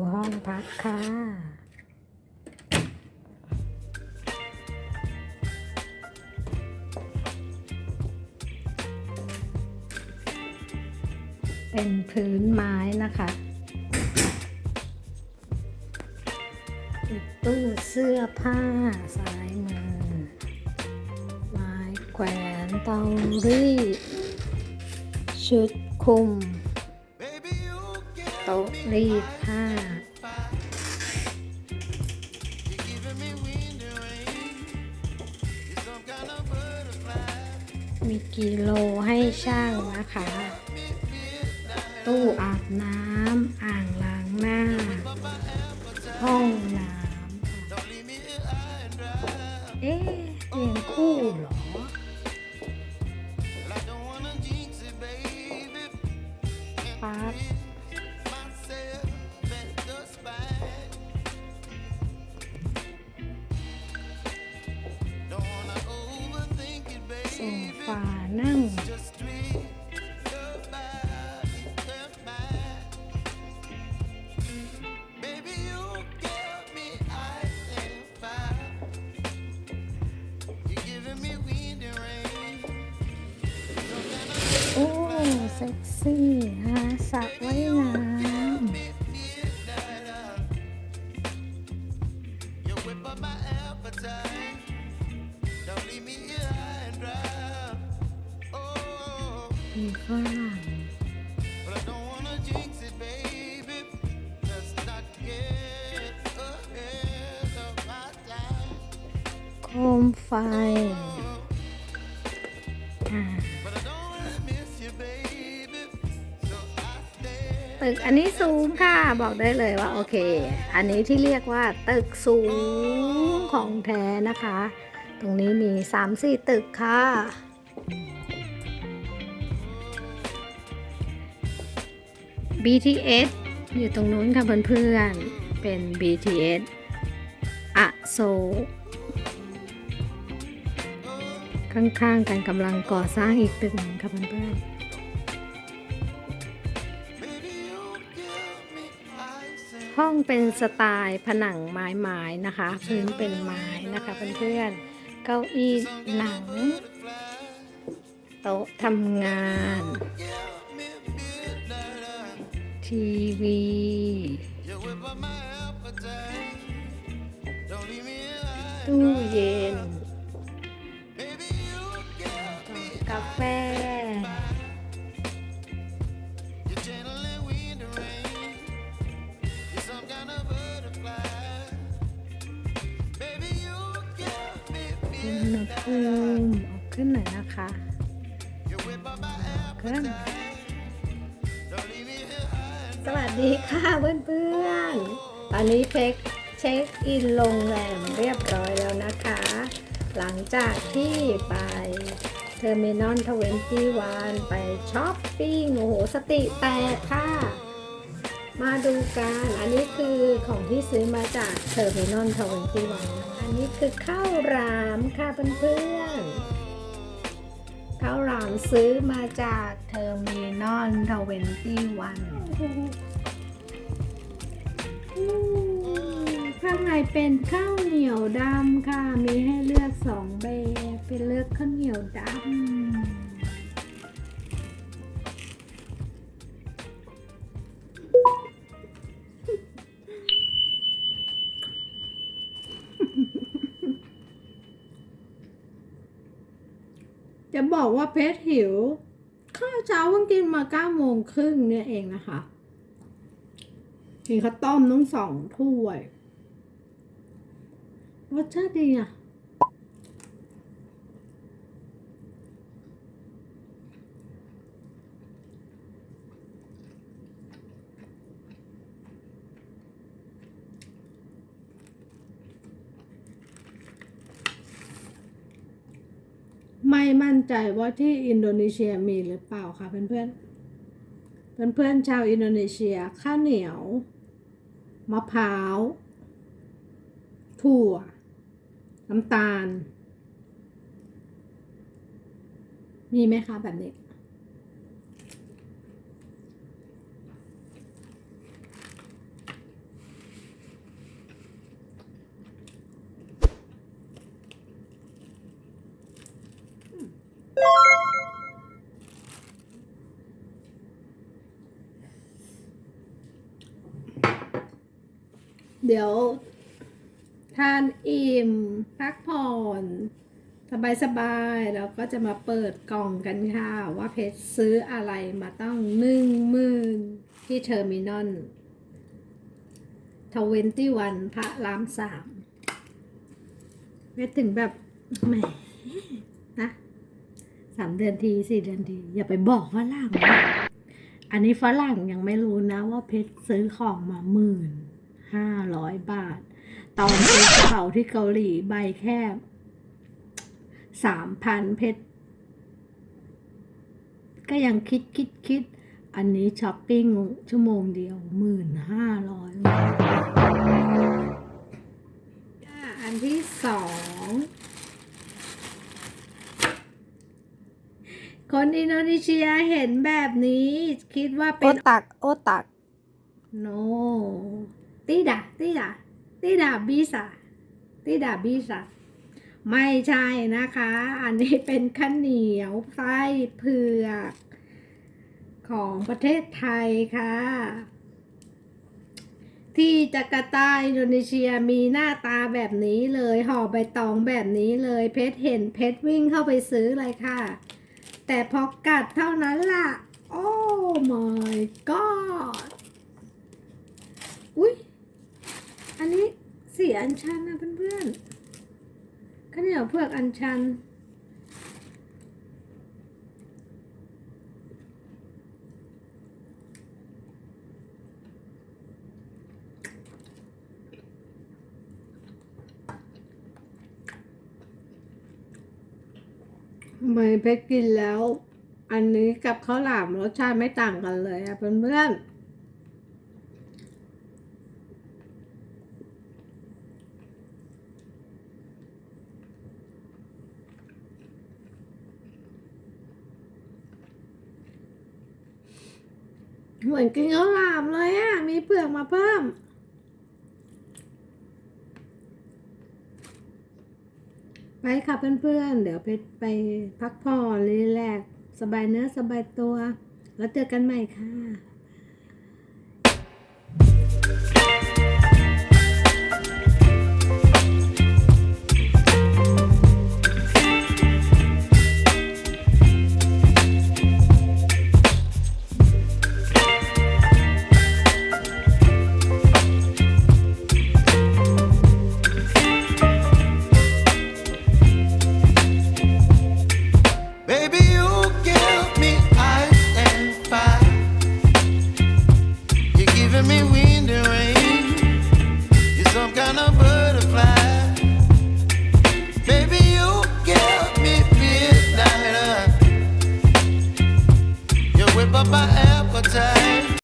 ดูห้องพักค่ะ เป็นพื้นไม้นะคะติดตู้เสื้อผ้าซ้ายมือ ไม้แขวนเตารีดชุดคุม โต๊ะรีดผ้า มีกิโลให้ช่างนะคะ ตู้อาบน้ำอ่างล้างหน้า ห้องน้ำเอ๊ะเตียงคู่เหรอ นั่ง โอ้ เซ็กซี่ มีฝรั่งโคมไฟตึกอันนี้สูงค่ะ บอกได้เลยว่า โอเค อันนี้ที่เรียกว่า ตึกสูงของแท้นะคะ ตรงนี้มี 3-4 ตึกค่ะ BTS อยู่ตรงนู้นค่ะเพื่อนๆ เป็น BTS อโศกข้างๆกันกำลังก่อสร้างอีกตึกหนึ่งค่ะเพื่อนๆห้องเป็นสไตล์ผนังไม้ๆนะคะ พื้นเป็นไม้นะคะเพื่อนๆ เก้าอี้หนัง โต๊ะทำงาน ทีวี ตู้เย็น กาแฟ อุณหภูมิเอาขึ้นหน่อยนะคะขึ้น สวัสดีค่ะเพื่อนๆ ตอนนี้เพ็กเช็คอินโรงแรมเรียบร้อยแล้วนะคะ หลังจากที่ไปเทอร์มินอลทเวนตี้วันไปช้อปปิ้งโอ้โหสติแตกค่ะ มาดูกัน อันนี้คือของที่ซื้อมาจากเทอร์มินอลทเวนตี้วันอันนี้คือข้าวรามค่ะเพื่อนๆ ข้าวหลามซื้อมาจากเทอร์มินอลทเวนตี้วันข้างในเป็นข้าวเหนียวดำค่ะ มีให้เลือกสองแบบ เป็นเลือกข้าวเหนียวดำ จะบอกว่าเพชรหิว ข้าวเช้าเพิ่งกินมาเก้าโมงครึ่งเนี่ยเองนะคะกินข้าวต้มต้องสองถ้วยรสชาติดีอะ ไม่มั่นใจว่าที่อินโดนีเซียมีหรือเปล่าคะเพื่อนเพื่อนเพื่อนเพื่อนๆชาวอินโดนีเซียข้าวเหนียว มะพร้าว ถั่ว น้ำตาล มีไหมคะแบบนี้ เดี๋ยว ทานอิ่มพักผ่อนสบายสบายๆแล้วก็จะมาเปิดกล่องกันค่ะ ว่าเพชรซื้ออะไรมาต้องหนึ่งมื่นที่เทอร์มินอลทเวนตี้วันพระรามสามเพชรถึงแบบแหมนะสามเดือนทีสี่เดือนที อย่าไปบอกฝรั่งนะอันนี้ฝรั่งยังไม่รู้นะว่าเพชรซื้อของมาหมื่น ห้าร้อยบาท ตอนซื้อกระเป๋าที่เกาหลีใบแค่สามพันเพชร ก็ยังคิดคิดคิด อันนี้ช้อปปิ้งชั่วโมงเดียวหมื่นห้าร้อยอันที่สองคนอินโดนีเซียเห็นแบบนี้ คิดว่าโอเป็นตัก โอตัก no tidak tidak tidak bisa tidak bisa ไม่ใช่นะคะ อันนี้เป็นข้าวเหนียวไส้เผือก ของประเทศไทยค่ะ ที่จาการ์ตาอินโดนีเซียมีหน้าตาแบบนี้เลยห่อใบตองแบบนี้เลย เพชรเห็นเพชรวิ่งเข้าไปซื้อเลยค่ะ แต่พอกัดเท่านั้นล่ะ โอ้ my god อุ้ย อันนี้สีอัญชันนะเพื่อนๆข้าวเหนียวเผือกอัญชัน ไม่เพชรกินแล้ว อันนี้กับข้าวหลามรสชาติไม่ต่างกันเลยอะเพื่อนๆ เหมือนกินข้าวหลามเลยอะมีเปลือกมาเพิ่ม ไปค่ะเพื่อนๆ เดี๋ยวไปไปพักผ่อนรีแลกสบายเนื้อสบายตัว แล้วเจอกันใหม่ค่ะ giving me wind